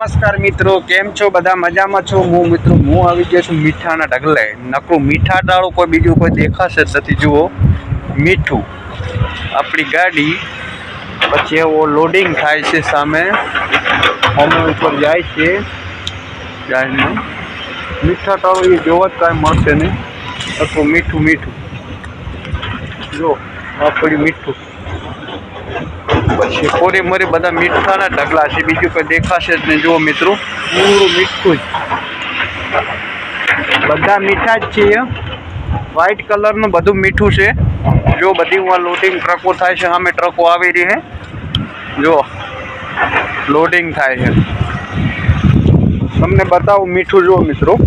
નમસ્કાર મિત્રો, કેમ છો? બધા મજામાં છો? હું મિત્રો, હું આવી ગયો છું મીઠાના ઢગલે. નકરું મીઠા ડાળું કોઈ બીજું કોઈ દેખાશે નથી, જુઓ. મીઠું. આપણી ગાડી, પછી એવો લોડિંગ થાય છે સામે. અમે ઉપર જાય છે. જાયને મીઠા ટાળું એ જોવા જ કાંઈ મળશે નહીં. નકરું મીઠું મીઠું. જો આપણી મીઠું. પછી કોરી મરી બધા મીઠાના ઢગલા છે. બીજું કોઈ દેખાશે જ નહીં. જુઓ મિત્રો પૂરું મીઠું જ. બધા મીઠા જ છે વ્હાઈટ કલરનું બધું મીઠું છે. જો બધી આ લોડિંગ ટ્રકો થાય છે. સામે ટ્રકો આવી રહી છે. જો લોડિંગ થાય છે. તમને બતાવું મીઠું, જુઓ મિત્રો.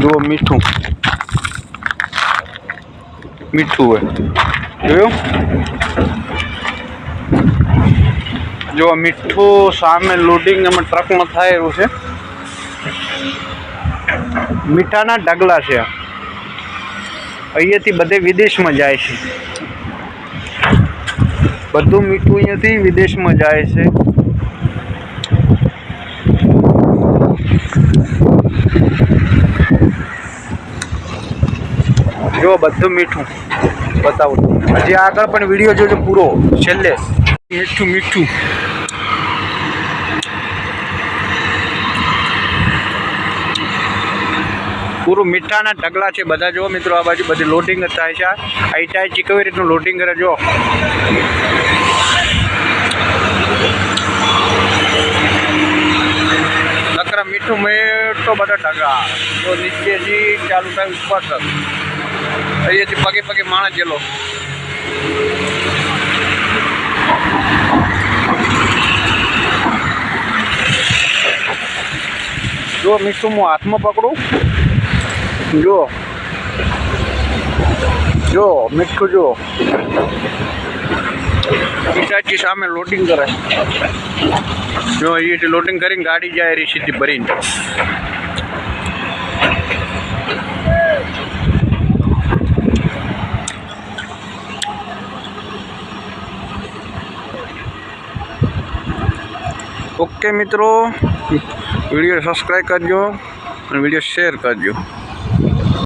જુઓ મીઠું. મીઠું હોય. જોયું? જો મીઠું સામે લોડિંગ એમાં ટ્રકમાં થાય એવું છે. મીઠાના ઢગલા છે. અહીંયાથી બધે વિદેશમાં જાય છે. બધું મીઠું અહીંયાથી વિદેશમાં જાય છે. જો બધું મીઠું. બતાવું. હજી આગળ પણ વીડિયો જોજો પૂરો. છેલ્લે. મીઠું મીઠું. પૂરું મીઠાના ઢગલા છે બધા. જો મિત્રો, આ બાજુ બધી લોડિંગ થાય છે. આ ઇટાચી કેવી રીતનું લોડિંગ કરે જો નકરા મીઠું, મીઠો બધા ઢગા તો નીચેથી ચાલુ થાય ઉપર તક. અહીંયાથી પગે પગે માણસ જેલો જો મીઠું હું હાથમાં પકડું? જો. જો મીઠું જો. પિતાજી સામે લોડિંગ કરે. જો અહીંયાથી લોડિંગ કરીને ગાડી જાય રહી સીધી ભરીને. ઓકે મિત્રો વીડિયો સબસ્ક્રાઈબ કરજો અને વીડિયો શેર કરજો.